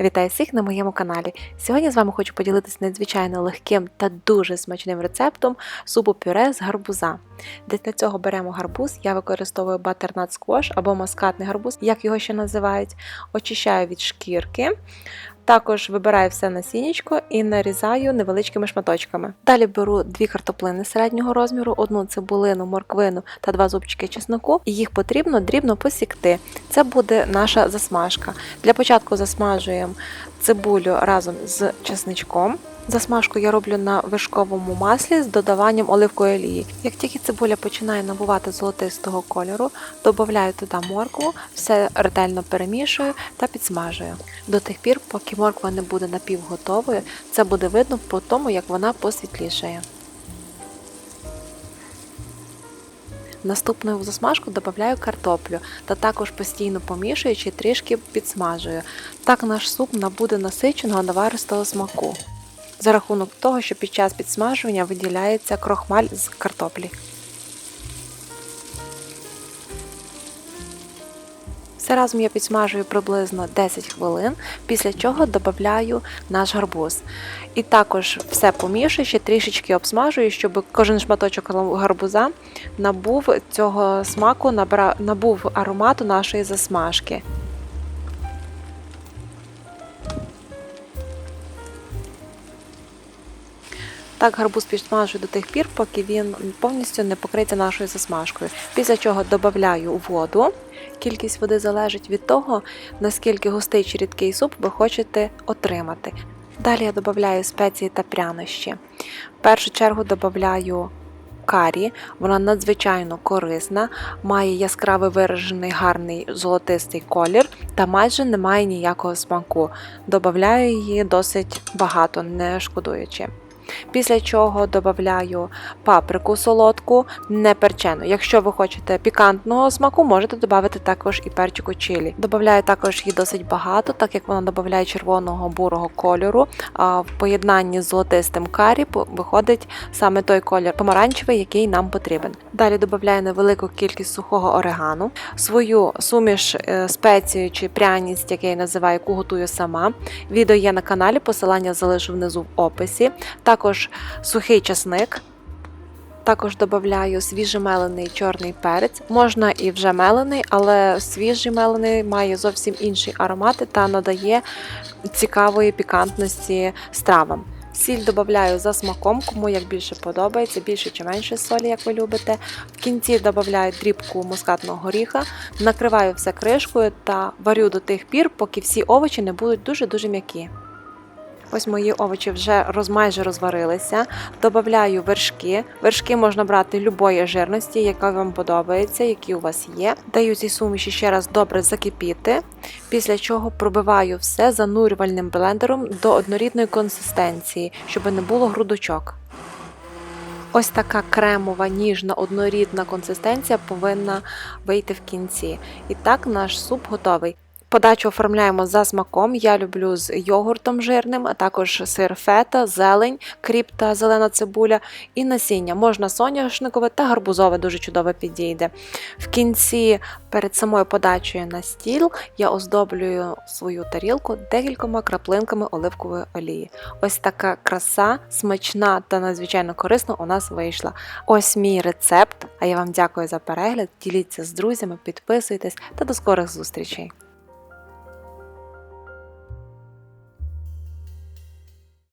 Вітаю всіх на моєму каналі. Сьогодні з вами хочу поділитися надзвичайно легким та дуже смачним рецептом супу пюре з гарбуза. Для цього беремо гарбуз, я використовую батернат сквош або маскатний гарбуз, як його ще називають. Очищаю від шкірки. Також вибираю все насіннячко і нарізаю невеличкими шматочками. Далі беру дві картоплини середнього розміру, одну цибулину, морквину та два зубчики чесноку. Їх потрібно дрібно посікти. Це буде наша засмажка. Для початку засмажуємо цибулю разом з чесничком. Засмажку я роблю на вишковому маслі з додаванням оливкової олії. Як тільки цибуля починає набувати золотистого кольору, додаю туди моркву, все ретельно перемішую та підсмажую. До тих пір, поки морква не буде напівготовою, це буде видно по тому, як вона посвітлішає. Наступною в засмажку додаю картоплю та також постійно помішуючи трішки підсмажую. Так наш суп набуде насиченого наваристого смаку за рахунок того, що під час підсмажування виділяється крохмаль з картоплі. Все разом я підсмажую приблизно 10 хвилин, після чого додаю наш гарбуз. І також все помішую, ще трішечки обсмажую, щоб кожен шматочок гарбуза набув цього смаку, набув аромату нашої засмажки. Так гарбуз підсмажую до тих пір, поки він повністю не покриться нашою засмажкою. Після чого додаю воду. Кількість води залежить від того, наскільки густий чи рідкий суп ви хочете отримати. Далі я додаю спеції та прянощі. В першу чергу додаю карі, вона надзвичайно корисна, має яскравий виражений гарний золотистий колір та майже не має ніякого смаку. Додаю її досить багато, не шкодуючи. Після чого додаю паприку солодку, не перчену. Якщо ви хочете пікантного смаку, можете додати також і перчику чилі. Додаю також її досить багато, так як вона додає червоного бурого кольору. А в поєднанні з золотистим карі виходить саме той колір помаранчевий, який нам потрібен. Далі додаю невелику кількість сухого орегану, свою суміш е, спецію чи пряність, яку я називаю, яку готую сама. Відео є на каналі, посилання залишу внизу в описі. Також сухий часник. Також додаю свіжемелений чорний перець. Можна і вже мелений, але свіжий мелений має зовсім інші аромати та надає цікавої пікантності стравам. Сіль додаю за смаком, кому як більше подобається, більше чи менше солі, як ви любите. В кінці додаю дрібку мускатного горіха, накриваю все кришкою та варю до тих пір, поки всі овочі не будуть дуже-дуже м'які. Ось мої овочі вже роз, майже розварилися. Добавляю вершки. Вершки можна брати любої жирності, яка вам подобається, які у вас є. Даю цій суміші ще раз добре закипіти, після чого пробиваю все занурювальним блендером до однорідної консистенції, щоб не було грудочок. Ось така кремова, ніжна, однорідна консистенція повинна вийти в кінці. І так наш суп готовий. Подачу оформляємо за смаком. Я люблю з йогуртом жирним, а також сир фета, зелень, кріп та зелена цибуля і насіння. Можна соняшникове та гарбузове дуже чудово підійде. В кінці, перед самою подачею на стіл, я оздоблюю свою тарілку декількома краплинками оливкової олії. Ось така краса, смачна та надзвичайно корисна у нас вийшла. Ось мій рецепт. А я вам дякую за перегляд. Діліться з друзями, підписуйтесь та до скорих зустрічей!